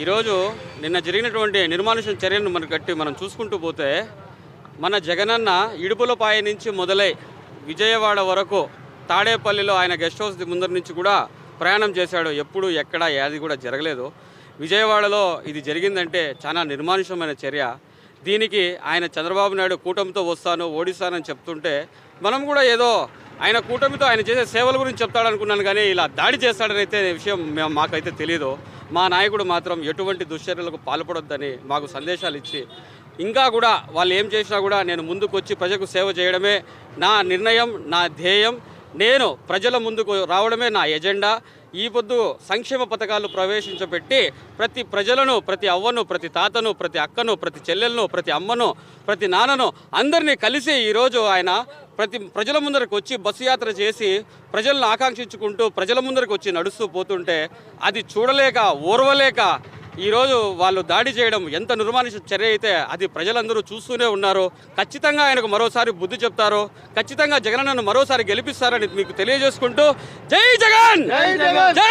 ఈరోజు నిన్న జరిగినటువంటి నిర్మానుషం చర్యను మనం కట్టి మనం చూసుకుంటూ పోతే మన జగనన్న ఇడుపులపాయ నుంచి మొదలై విజయవాడ వరకు తాడేపల్లిలో ఆయన గెస్ట్ హౌస్ ముందర నుంచి కూడా ప్రయాణం చేశాడు. ఎప్పుడు ఎక్కడ ఏది కూడా జరగలేదు. విజయవాడలో ఇది జరిగిందంటే చాలా నిర్మానుషమైన చర్య. దీనికి ఆయన చంద్రబాబు నాయుడు కూటమితో వస్తాను ఓడిస్తానని చెప్తుంటే మనం కూడా ఏదో ఆయన కూటమితో ఆయన చేసే సేవల గురించి చెప్తాడనుకున్నాను కానీ ఇలా దాడి చేస్తాడని అయితే విషయం మాకైతే తెలియదు మా నాయకుడు మాత్రం ఎటువంటి దుశ్చర్యలకు పాల్పడొద్దని మాకు సందేశాలు ఇచ్చి ఇంకా కూడా వాళ్ళు ఏం చేసినా కూడా నేను ముందుకొచ్చి ప్రజకు ప్రజలకు సేవ చేయడమే నా నిర్ణయం నా ధ్యేయం. నేను ప్రజల ముందుకు రావడమే నా ఎజెండా. ఈ పొద్దు సంక్షేమ పథకాలు ప్రవేశించబెట్టి ప్రతి ప్రజలను ప్రతి అవ్వను ప్రతి తాతను ప్రతి అక్కను ప్రతి చెల్లెలను ప్రతి అమ్మను ప్రతి నాన్నను అందరినీ కలిసి ఈరోజు ఆయన ప్రతి ప్రజల ముందరకు వచ్చి బస్సు యాత్ర చేసి ప్రజలను ఆకాంక్షించుకుంటూ ప్రజల ముందరకు వచ్చి నడుస్తూ పోతుంటే అది చూడలేక ఓర్వలేక ఈరోజు వాళ్ళు దాడి చేయడం ఎంత నిర్మానుష చర్య అయితే అది ప్రజలందరూ చూస్తూనే ఉన్నారు. ఖచ్చితంగా ఆయనకు మరోసారి బుద్ధి చెప్తారు. ఖచ్చితంగా జగనన్నను మరోసారి గెలిపిస్తారని మీకు తెలియజేసుకుంటూ జై జగన్! జై